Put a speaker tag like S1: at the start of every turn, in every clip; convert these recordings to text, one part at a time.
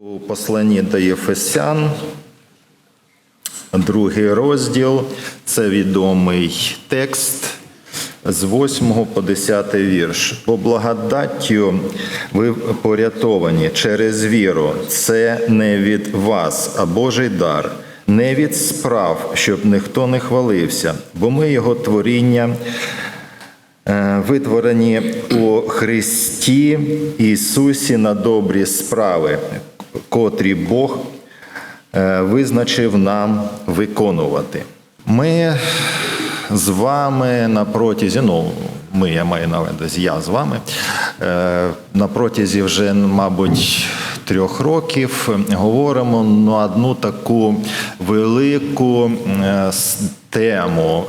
S1: У посланні до Єфесян, другий розділ, це відомий текст з 8 по 10 вірш. По благодаттю ви порятовані через віру. Це не від вас, а Божий дар, не від справ, щоб ніхто не хвалився, бо ми його творіння. Е, витворені у Христі Ісусі на добрі справи, котрі Бог е, визначив нам виконувати. Ми з вами на протязі, ну, ми, я маю на увазі, я з вами, е, на протязі вже, мабуть, трьох років говоримо на одну таку велику е, тему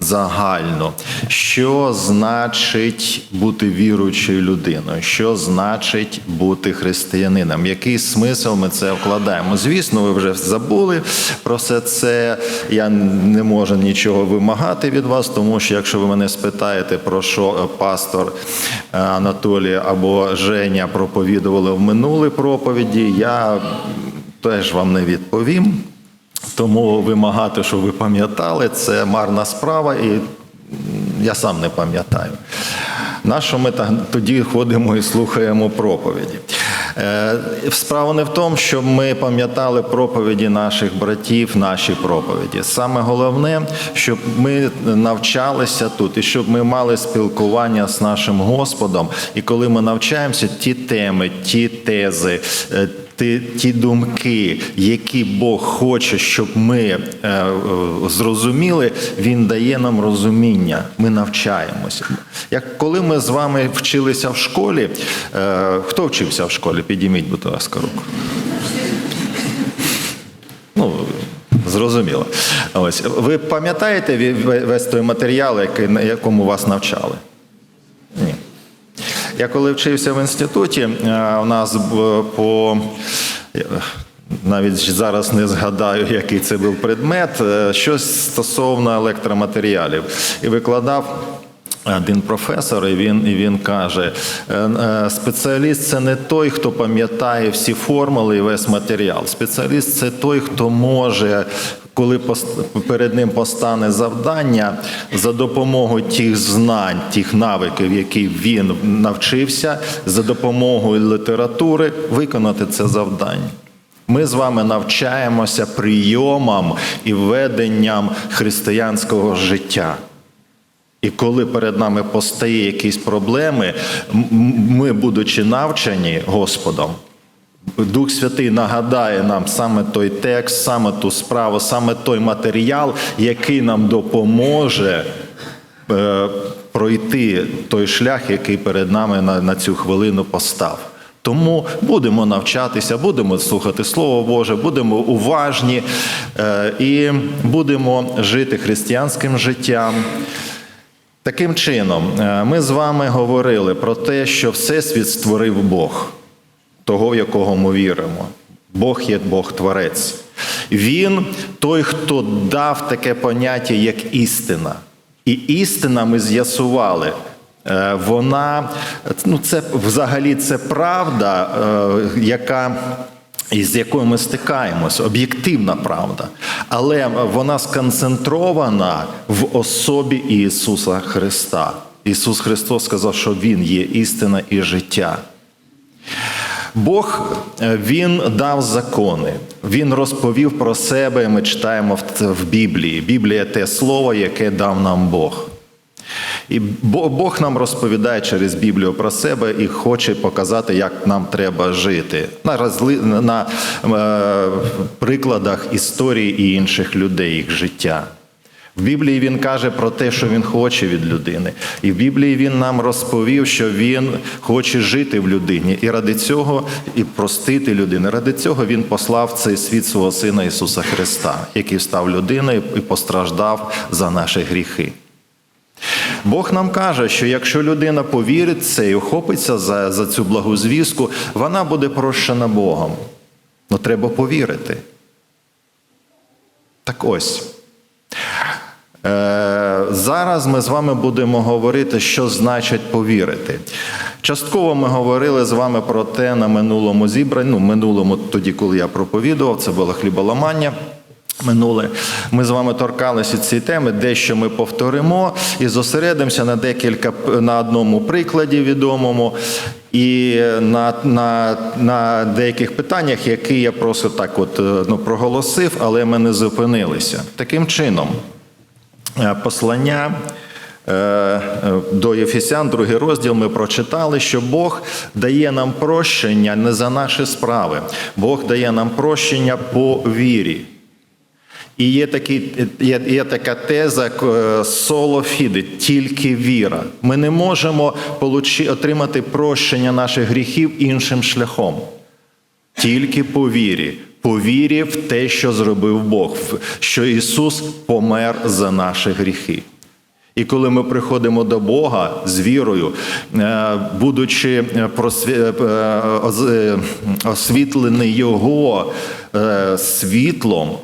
S1: загальну, що значить бути віруючою людиною, що значить бути християнином, який смисл ми це вкладаємо. Звісно, ви вже забули про все це. Я не можу нічого вимагати від вас, тому що якщо ви мене спитаєте, про що пастор е, Анатолій або Женя проповідували в минулій проповіді, я теж вам не відповім. Тому вимагати, щоб ви пам'ятали, це марна справа, і я сам не пам'ятаю. На що ми тоді ходимо і слухаємо проповіді? Е, Справа не в тому, щоб ми пам'ятали проповіді наших братів, наші проповіді. Саме головне, щоб ми навчалися тут і щоб ми мали спілкування з нашим Господом. І коли ми навчаємося, ті теми, ті тези, е, ті, ті думки, які Бог хоче, щоб ми е, е, зрозуміли, Він дає нам розуміння. Ми навчаємося. Як коли ми з вами вчилися в школі, е, хто вчився в школі? Підійміть, будь ласка, руку. Ну, зрозуміло. Ось ви пам'ятаєте весь той матеріал, який, на якому вас навчали? Я коли вчився в інституті, е, у нас по навіть зараз не згадаю, який це був предмет, е, щось стосовно електроматеріалів. І викладав один професор, і він, і він каже: е, спеціаліст це не той, хто пам'ятає всі формули і весь матеріал. Спеціаліст це той, хто може коли перед ним постане завдання за допомогою тих знань, тих навиків, які він навчився, за допомогою літератури виконати це завдання. Ми з вами навчаємося прийомам і веденням християнського життя. І коли перед нами постає якісь проблеми, ми, будучи навчені Господом, Дух Святий нагадає нам саме той текст, саме ту справу, саме той матеріал, який нам допоможе е, пройти той шлях, який перед нами на, на цю хвилину постав. Тому будемо навчатися, будемо слухати Слово Боже, будемо уважні е, і будемо жити християнським життям. Таким чином, е, ми з вами говорили про те, що Всесвіт створив Бог, того, в якого ми віримо. Бог є Бог Творець. Він той, хто дав таке поняття, як істина. І істина ми з'ясували. е, Вона, ну це взагалі це правда, е, яка і з якою ми стикаємось, об'єктивна правда, але вона сконцентрована в особі Ісуса Христа. Ісус Христос сказав, що Він є істина і життя. Бог е, Він дав закони, Він розповів про себе, ми читаємо в- Біблії. Біблія те слово, яке дав нам Бог. І Бог нам розповідає через Біблію про себе і хоче показати, як нам треба жити на розли... на е, прикладах історії і інших людей, їх життя. В Біблії він каже про те, що він хоче від людини. І в Біблії він нам розповів, що він хоче жити в людині. І ради цього і простити людину. Ради цього він послав цей світ свого Сина Ісуса Христа, який став людиною і постраждав за наші гріхи. Бог нам каже, що якщо людина повірить це і охопиться за, за цю благу звістку, вона буде прощена Богом. Ну треба повірити. Так ось. Е, Зараз ми з вами будемо говорити, що значить повірити. Частково ми говорили з вами про те на минулому зібранні, ну, минулому тоді, коли я проповідував, це було хліболамання. Минуле ми з вами торкалися цієї теми, дещо ми повторимо і зосередимося на декілька на одному прикладі відомому і на, на, на деяких питаннях, які я просто так от е, ну, проголосив, але ми не зупинилися. Таким чином, послання. е, е, До Єфесян, другий розділ, ми прочитали, що Бог дає нам прощення не за наші справи. Бог дає нам прощення по вірі. І є, такий, є, є така теза е, соло фіде, тільки віра. Ми не можемо получи, отримати прощення наших гріхів іншим шляхом. Тільки по вірі. По вірі в те, що зробив Бог, що Ісус помер за наші гріхи. І коли ми приходимо до Бога з вірою, е, будучи е, е, освітлений Його світлом,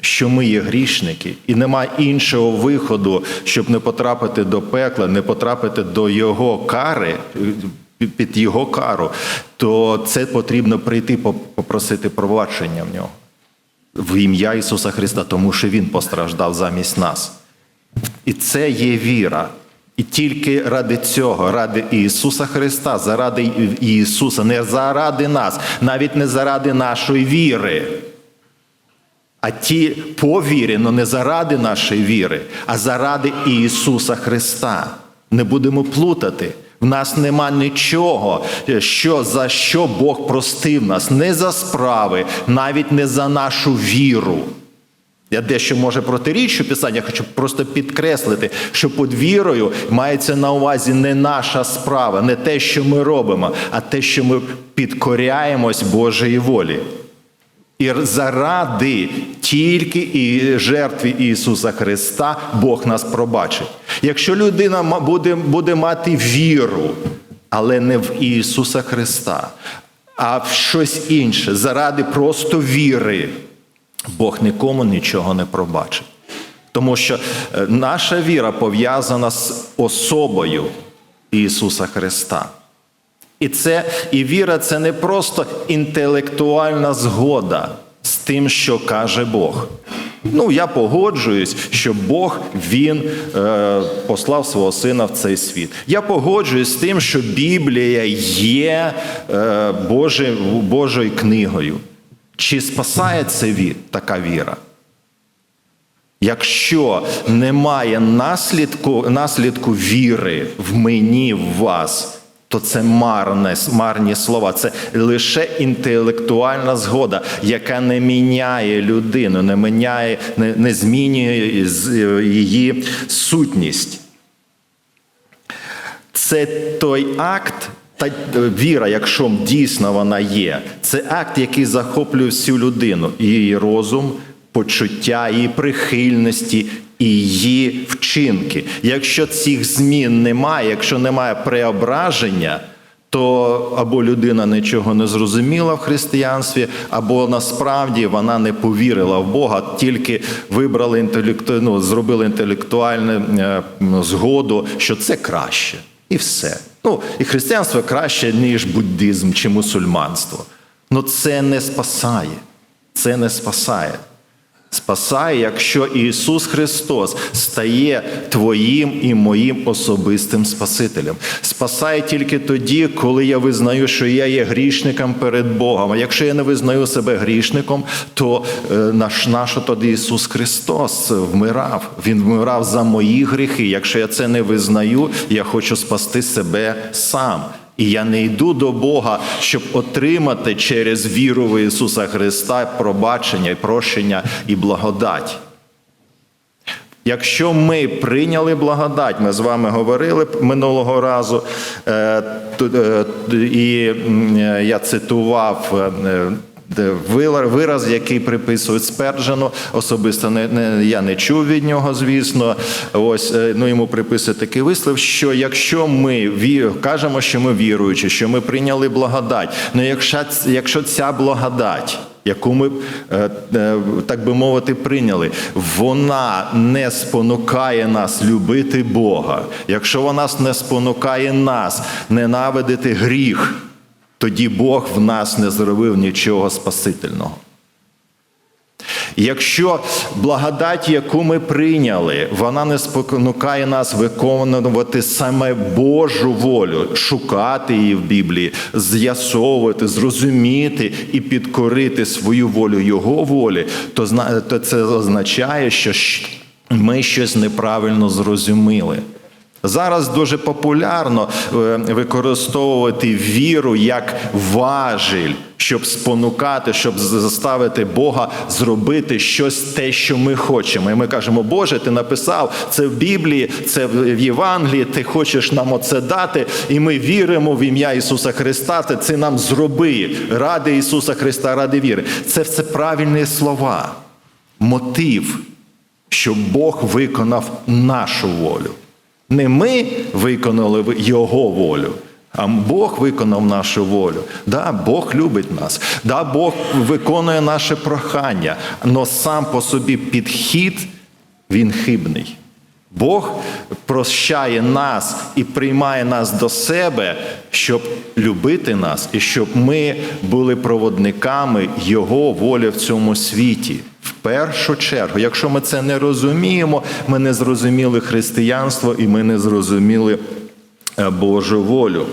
S1: що ми є грішники, і нема іншого виходу, щоб не потрапити до пекла, не потрапити до Його кари, під Його кару, то це потрібно прийти попросити пробачення в нього в ім'я Ісуса Христа, тому що Він постраждав замість нас. І це є віра. І тільки ради цього, ради Ісуса Христа, заради Ісуса, не заради нас, навіть не заради нашої віри. А ті по вірі, але не заради нашої віри, а заради Ісуса Христа. Не будемо плутати. В нас нема нічого, що за що Бог простив нас, не за справи, навіть не за нашу віру. Я дещо може протирічу Писання, хочу просто підкреслити, що під вірою мається на увазі не наша справа, не те, що ми робимо, а те, що ми підкоряємось Божої волі. І заради тільки і жертви Ісуса Христа Бог нас пробачить. Якщо людина буде, буде мати віру, але не в Ісуса Христа, а в щось інше, заради просто віри, Бог нікому нічого не пробачить. Тому що е, наша віра пов'язана з особою Ісуса Христа. І це і віра це не просто інтелектуальна згода з тим, що каже Бог. Ну, я погоджуюсь, що Бог він е, послав свого сина в цей світ. Я погоджуюсь з тим, що Біблія є е, Божою, Божою книгою. Чи спасає це ві- така віра? Якщо немає наслідку, наслідку віри в мені, в вас, то це марне, марні слова. Це лише інтелектуальна згода, яка не міняє людину, не міняє, не, не змінює її сутність. Це той акт, та віра, якщо дійсно вона є, це акт, який захоплює всю людину, її розум, почуття, її прихильності і її вчинки. Якщо цих змін немає, якщо немає преображення, то або людина нічого не зрозуміла в християнстві, або насправді вона не повірила в Бога, тільки вибрали інтелекту, ну, зробили інтелектуальну е, згоду, що це краще. І все. Ну, і християнство краще, ніж буддизм чи мусульманство. Ну це не спасає. Це не спасає. Спасає, якщо Ісус Христос стає твоїм і моїм особистим Спасителем. Спасає тільки тоді, коли я визнаю, що я є грішником перед Богом. А якщо я не визнаю себе грішником, то е, наш наш тоді Ісус Христос вмирав. Він вмирав за мої гріхи. Якщо я це не визнаю, я хочу спасти себе сам. І я не йду до Бога, щоб отримати через віру в Ісуса Христа пробачення, і прощення і благодать. Якщо ми прийняли благодать, ми з вами говорили минулого разу, е, е, і е, я цитував вираз, який приписують Сперджену. Особисто не, не, я не чув від нього, звісно. Ось е, ну йому приписує такий вислів, що якщо ми ві, кажемо, що ми віруючі, що ми прийняли благодать, ну якщо, якщо ця благодать яку ми, е, е, так би мовити, прийняли, вона не спонукає нас любити Бога. Якщо вона не спонукає нас ненавидити гріх, тоді Бог в нас не зробив нічого спасительного. Якщо благодать, яку ми прийняли, вона не спонукає нас виконувати саме Божу волю, шукати її в Біблії, з'ясовувати, зрозуміти і підкорити свою волю Його волі, то це означає, що ми щось неправильно зрозуміли. Зараз дуже популярно е, використовувати віру як важіль, щоб спонукати, щоб заставити Бога зробити щось те, що ми хочемо. І ми кажемо, Боже, ти написав це в Біблії, це в Євангелії, ти хочеш нам оце дати, і ми віримо в ім'я Ісуса Христа. Ти це нам зроби ради Ісуса Христа, ради віри. Це все правильні слова, мотив, щоб Бог виконав нашу волю. Не ми виконали Його волю, а Бог виконав нашу волю. Да, Бог любить нас, да, Бог виконує наше прохання, але сам по собі підхід він хибний. Бог прощає нас і приймає нас до себе, щоб любити нас, і щоб ми були проводниками Його волі в цьому світі. В першу чергу, якщо ми це не розуміємо, ми не зрозуміли християнство і ми не зрозуміли е, Божу волю.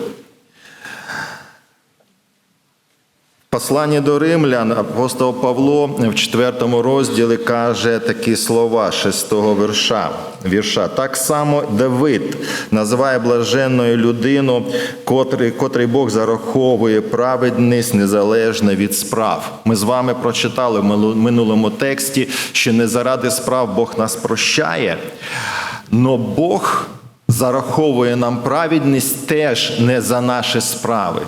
S1: Посланні до римлян апостол Павло в 4 розділі каже такі слова 6 вірша. вірша. Так само Давид називає блаженною людину, котрий, котрий Бог зараховує праведність незалежно від справ. Ми з вами прочитали в минуло- минулому тексті, що не заради справ Бог нас прощає, но Бог зараховує нам праведність теж не за наші справи.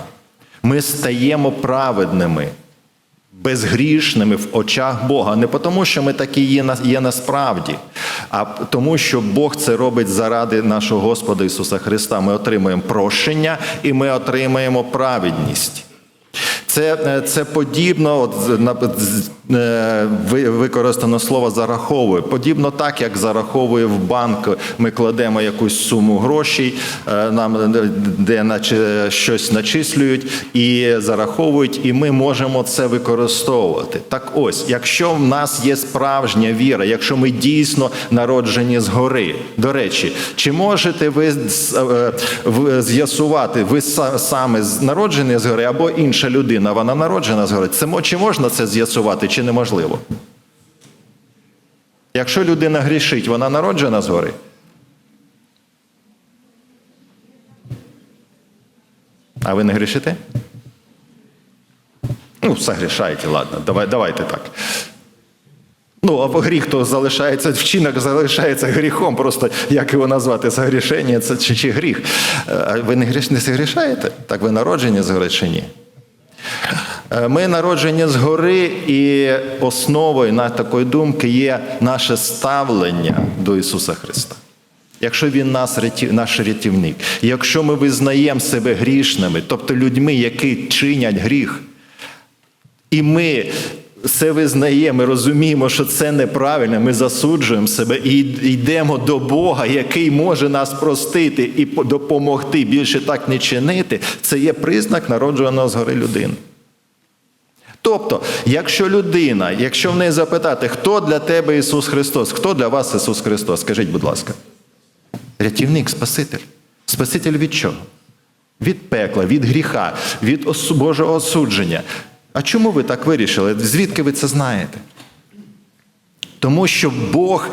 S1: Ми стаємо праведними, безгрішними в очах Бога. Не тому, що ми такі є, насправді, а тому, що Бог це робить заради нашого Господа Ісуса Христа. Ми отримуємо прощення і ми отримаємо праведність. Це, е, це подібно, от, використано слово зараховує. Подібно так, як зараховує в банк, ми кладемо якусь суму грошей, е, нам е, де щось начислюють і зараховують, і ми можемо це використовувати. Так ось, якщо в нас є справжня віра, якщо ми дійсно народжені згори, до речі, чи можете ви е, з'ясувати, ви саме народжені згори або інша людина, вона народжена згори? Це чи можна це з'ясувати, чи неможливо? Якщо людина грішить, вона народжена згори? А ви не грішите? Ну, согрішаєте, ладно, давай, давайте так. Ну, або гріх то залишається, вчинок залишається гріхом, просто як його назвати, согрішення це чи, чи гріх. Е, А ви не гріш не согрішаєте? Так ви народжені згори чи ні? Е, Ми народжені згори, і основою на такої думки є наше ставлення до Ісуса Христа. Якщо Він нас, наш рятівник, якщо ми визнаємо себе грішними, тобто людьми, які чинять гріх, і ми це визнаємо, розуміємо, що це неправильно, ми засуджуємо себе і йдемо до Бога, який може нас простити і допомогти більше так не чинити, це є признак народженого згори людини. Тобто, якщо людина, якщо в неї запитати, хто для тебе Ісус Христос, хто для вас Ісус Христос, скажіть, будь ласка. Рятівник, Спаситель. Спаситель від чого? Від пекла, від гріха, від Божого осудження. А чому ви так вирішили? Звідки ви це знаєте? Тому що Бог,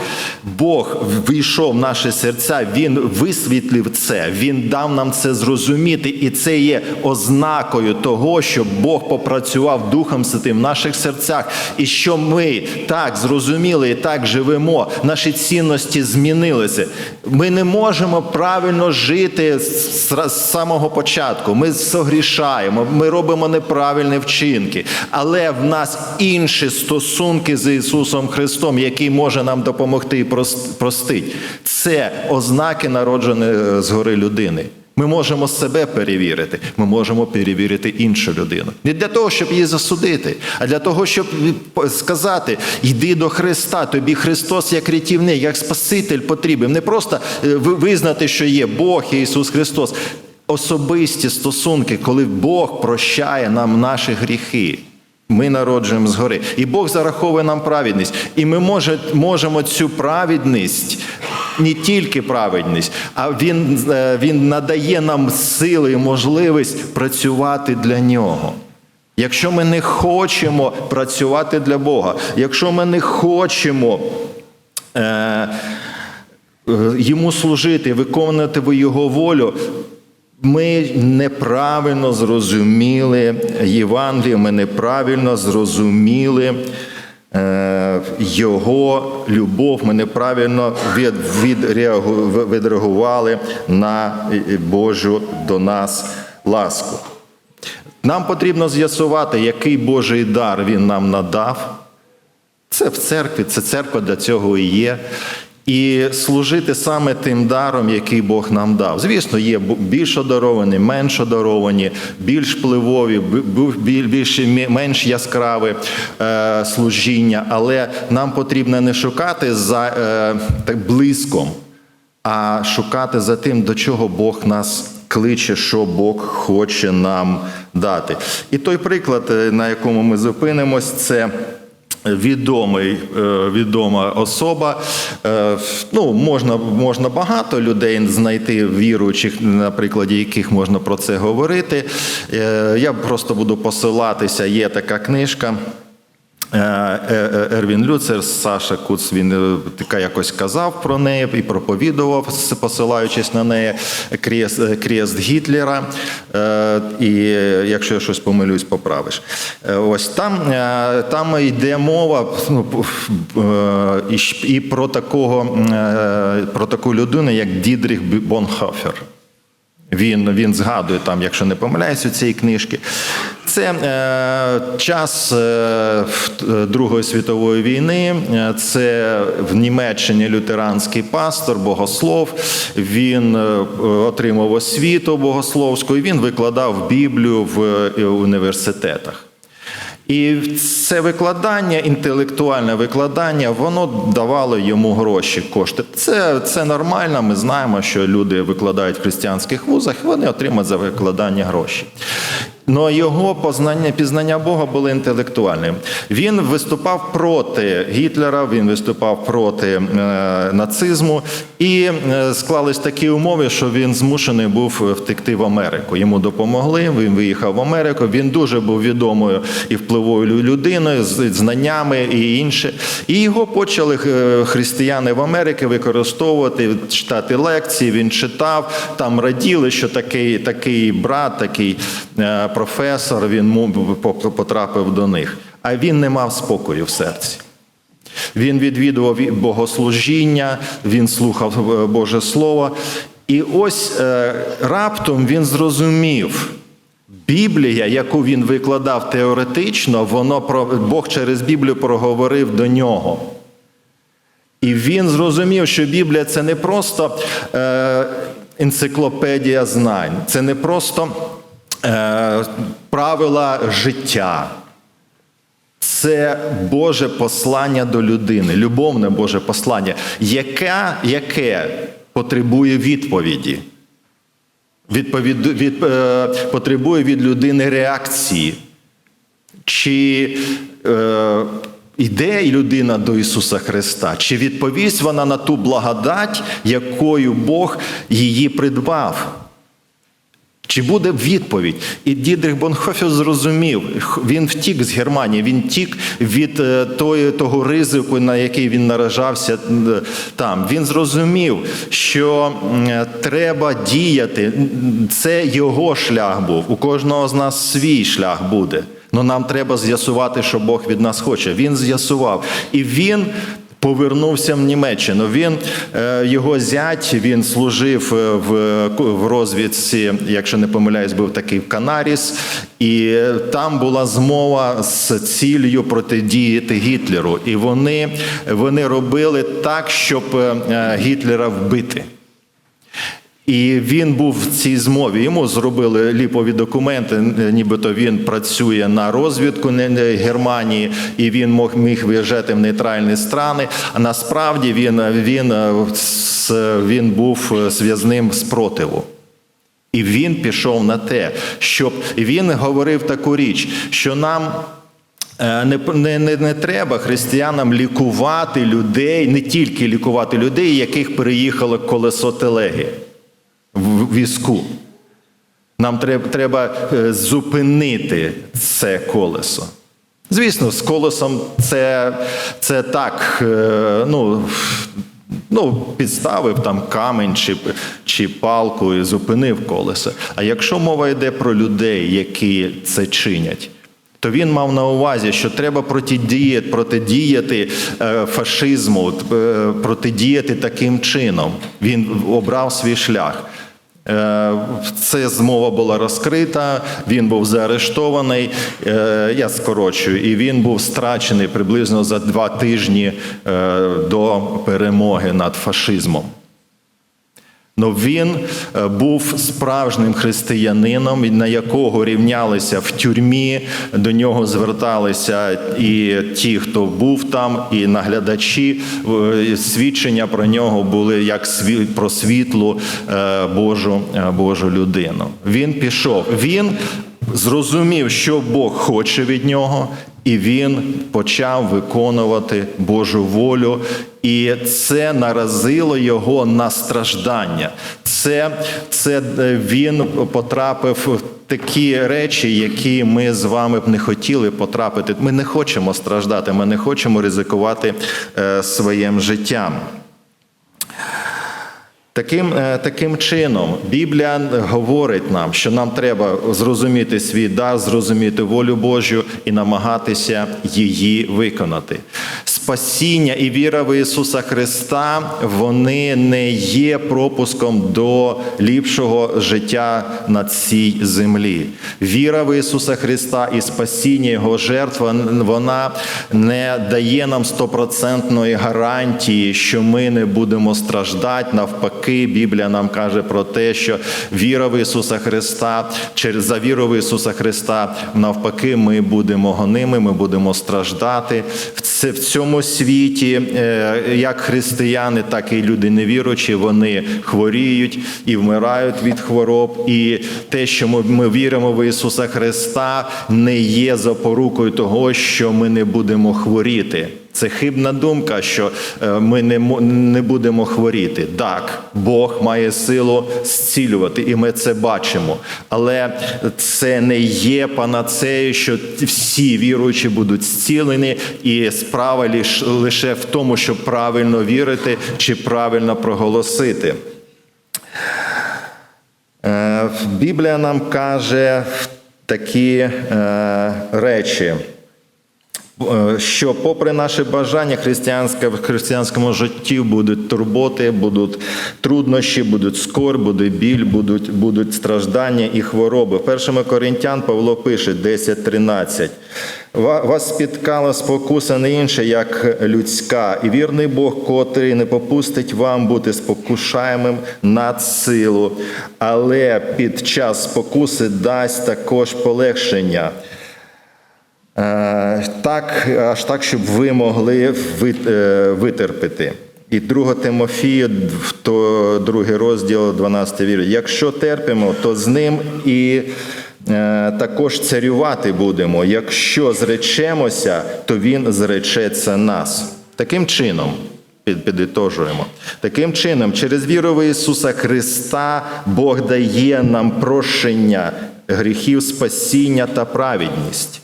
S1: Бог війшов в наші серця, Він висвітлив це, Він дав нам це зрозуміти, і це є ознакою того, що Бог попрацював Духом Святим в наших серцях, і що ми так зрозуміли і так живемо, наші цінності змінилися. Ми не можемо правильно жити з самого початку. Ми согрішаємо, ми робимо неправильні вчинки, але в нас інші стосунки з Ісусом Христом, який може нам допомогти і прос- простити. Це ознаки народженої згори людини. Ми можемо себе перевірити, ми можемо перевірити іншу людину. Не для того, щоб її засудити, а для того, щоб сказати: йди до Христа, тобі Христос як рятівник, як Спаситель потрібен. Не просто е, визнати, що є Бог і Ісус Христос. Особисті стосунки, коли Бог прощає нам наші гріхи. Ми народжуємо згори. І Бог зараховує нам праведність. І ми може, можемо цю праведність, не тільки праведність, а Він, е, він надає нам сили і можливість працювати для нього. Якщо ми не хочемо працювати для Бога, якщо ми не хочемо. Е, е, йому служити, виконувати його волю. Ми неправильно зрозуміли Євангеліє, ми неправильно зрозуміли е, його любов, ми неправильно від, відреагували на Божу до нас ласку. Нам потрібно з'ясувати, який Божий дар він нам надав. Це в церкві, це церква для цього і є. І служити саме тим даром, який Бог нам дав. Звісно, є більш одаровані, менш одаровані, більш впливові, більш менш яскраве е, служіння, але нам потрібно не шукати за е, так блиском, а шукати за тим, до чого Бог нас кличе, що Бог хоче нам дати. І той приклад, е, на якому ми зупинимось, це. Відомий, е, відома особа. Е, Ну, можна, можна багато людей знайти віруючих, на прикладі яких можна про це говорити. Е, Я просто буду посилатися. Є така книжка. Е, е, е, Ервін Люцер, Саша Куц, він така якось казав про неї і проповідував, посилаючись на неї крест Гітлера. І якщо я щось помилюсь, поправиш. Ось там, там йде мова ну, і про такого про таку людину, як Дідріх Бонхофер. Він, він згадує там, якщо не помиляюсь, у цієї книжки. Це е, час е, е, Другої світової війни. Е, Це в Німеччині лютеранський пастор, богослов. Він е, отримав освіту богословську і він викладав Біблію в університетах. І це викладання, інтелектуальне викладання, воно давало йому гроші, кошти. Це, це нормально. Ми знаємо, що люди викладають в християнських вузах, вони отримують за викладання гроші. Но його познання, пізнання Бога було інтелектуальним. Він виступав проти Гітлера, він виступав проти е, нацизму, і е, склались такі умови, що він змушений був втекти в Америку. Йому допомогли. Він виїхав в Америку. Він дуже був відомою і впливовою людиною з знаннями і інше. І його почали е, християни в Америці використовувати, читати лекції. Він читав, там раділи, що такий, такий брат, такий професор, він потрапив до них. А він не мав спокою в серці. Він відвідував богослужіння, він слухав е, Боже Слово. І ось е, раптом він зрозумів, Біблія, яку він викладав теоретично, воно про Бог через Біблію проговорив до нього. І він зрозумів, що Біблія це не просто е, енциклопедія знань, це не просто е, правила життя. Це Боже послання до людини, любовне Боже послання, яке, яке потребує відповіді. Відповід, від, е, потребує від людини реакції. Чи е, йде людина до Ісуса Христа, чи відповість вона на ту благодать, якою Бог її придбав? Чи буде відповідь? І Дідрих Бонхофер зрозумів, він втік з Германії, він втік від е, тої, того ризику, на який він наражався е, там. Він зрозумів, що е, треба діяти. Це його шлях був. У кожного з нас свій шлях буде. Але нам треба з'ясувати, що Бог від нас хоче. Він з'ясував. І він повернувся в Німеччину. Він е, його зять, він служив е, в, розвідці, якщо не помиляюсь, був такий Канаріс, і там була змова з ціллю протидіяти Гітлеру. І вони, вони робили так, щоб е, Гітлера вбити. І він був в цій змові. Йому зробили ліпові документи, нібито він працює на розвідку Германії, і він мог міг виїжджати в нейтральні страни. А насправді він, він, е, він був е, зв'язним спротиву. І він пішов на те, щоб він говорив таку річ, що нам. е, Не, не, не, не треба християнам лікувати людей, не тільки лікувати людей, яких переїхало колесо телеги візку. Нам треба, треба зупинити це колесо. Звісно, з колесом це, це так, е, ну, ну, підставив там камінь чи, чи палку і зупинив колесо. А якщо мова йде про людей, які це чинять, то він мав на увазі, що треба протидіяти, протидіяти е, фашизму, е, протидіяти таким чином. Він обрав свій шлях. Е, Це змова була розкрита, він був заарештований, е, я скорочую, і він був страчений приблизно за два тижні е, до перемоги над фашизмом. Но він е, був справжнім християнином, на якого рівнялися в тюрмі, до нього зверталися і ті, хто був там, і наглядачі. Е, Свідчення про нього були як про світлу е, Божу, Божу людину. Він пішов. Він зрозумів, що Бог хоче від нього, і він почав виконувати Божу волю. І це наразило його на страждання. Це, це е, він потрапив в такі речі, які ми з вами б не хотіли потрапити. Ми не хочемо страждати, ми не хочемо ризикувати е, своїм життям. Таким, е, таким чином, Біблія говорить нам, що нам треба зрозуміти свій дар, зрозуміти волю Божу і намагатися її виконати. Спасіння і віра в Ісуса Христа вони не є пропуском до ліпшого життя на цій землі. Віра в Ісуса Христа і спасіння Його жертва вона не дає нам стопроцентної гарантії, що ми не будемо страждати. Навпаки, Біблія нам каже про те, що віра в Ісуса Христа, через за віру в Ісуса Христа, навпаки, ми будемо гоними, ми будемо страждати. Це- в цьому світі, е, як християни, так і люди невіручі, вони хворіють і вмирають від хвороб. І те, що ми, ми віримо в Ісуса Христа, не є запорукою того, що ми не будемо хворіти. Це хибна думка, що е, ми не, не будемо хворіти. Так, Бог має силу зцілювати, і ми це бачимо. Але це не є панацею, що всі віруючі будуть зцілені, і справа лише в тому, щоб правильно вірити чи правильно проголосити. Е, Біблія нам каже такі е, речі. Е, що попри наші бажання християнське, в християнському житті будуть турботи, будуть труднощі, будуть скор, буде біль, будуть, будуть страждання і хвороби. 1 Коринтян Павло пише 10.13. Вас спіткала спокуса не інша, як людська, і вірний Бог, котрий не попустить вам бути спокушаємим над силу, але під час спокуси дасть також полегшення. Е, Так, аж так, щоб ви могли е, витерпіти. І 2 Тимофію, в то- другий розділ, 12 вірш. Якщо терпимо, то з ним і е, також царювати будемо. Якщо зречемося, то він зречеться нас. Таким чином, під- підітожуємо. Таким чином, через віру в Ісуса Христа Бог дає нам прощення гріхів, спасіння та праведність.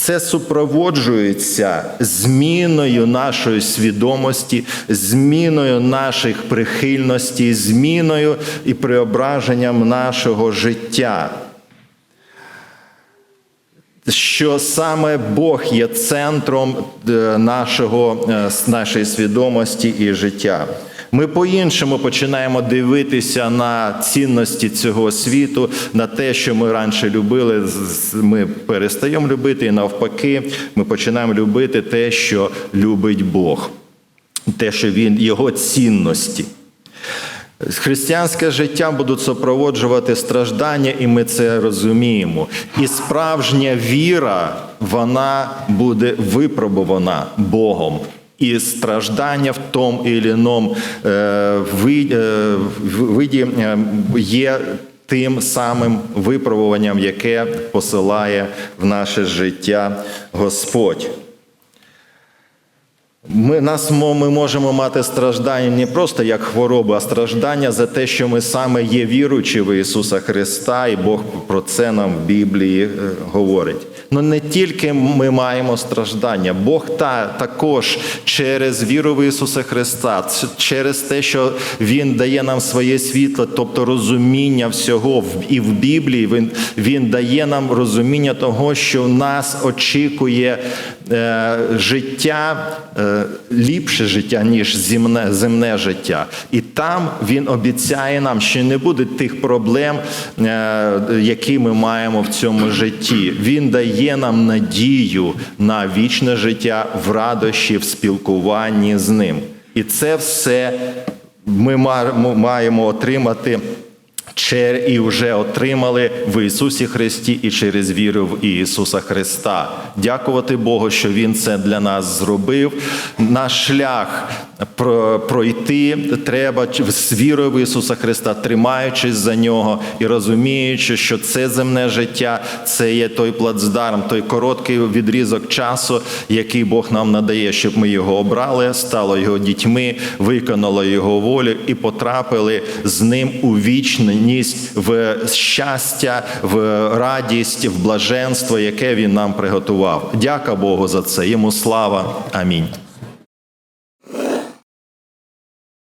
S1: Це супроводжується зміною нашої свідомості, зміною наших прихильностей, зміною і преображенням нашого життя. Що саме Бог є центром е, нашого, е, нашої свідомості і життя. Ми по-іншому починаємо дивитися на цінності цього світу, на те, що ми раніше любили, ми перестаємо любити, і навпаки, ми починаємо любити те, що любить Бог, те, що він, його цінності. Християнське життя будуть супроводжувати страждання, і ми це розуміємо. І справжня віра, вона буде випробувана Богом. І страждання в тому і іному е, е, виді е, є тим самим випробуванням, яке посилає в наше життя Господь. Ми, нас, ми можемо мати страждання не просто як хворобу, а страждання за те, що ми саме є віруючі в Ісуса Христа, і Бог про це нам в Біблії говорить. Ну не тільки ми маємо страждання, Бог та, також через віру в Ісуса Христа, через те, що Він дає нам своє світло, тобто розуміння всього і в Біблії, Він, він дає нам розуміння того, що нас очікує е, життя, е, ліпше життя, ніж земне, земне життя. І там він обіцяє нам, що не буде тих проблем, е, які ми маємо в цьому житті. Він дає нам надію на вічне життя в радощі, в спілкуванні з ним. І це все ми маємо отримати. І вже отримали в Ісусі Христі і через віру в Ісуса Христа. Дякувати Богу, що Він це для нас зробив. Наш шлях пройти треба з вірою в Ісуса Христа, тримаючись за нього і розуміючи, що це земне життя це є той плацдарм, той короткий відрізок часу, який Бог нам надає, щоб ми його обрали, стали його дітьми, виконали його волю і потрапили з ним у вічність, в щастя, в радість, в блаженство, яке він нам приготував. Дяка Богу за це. Йому слава. Амінь.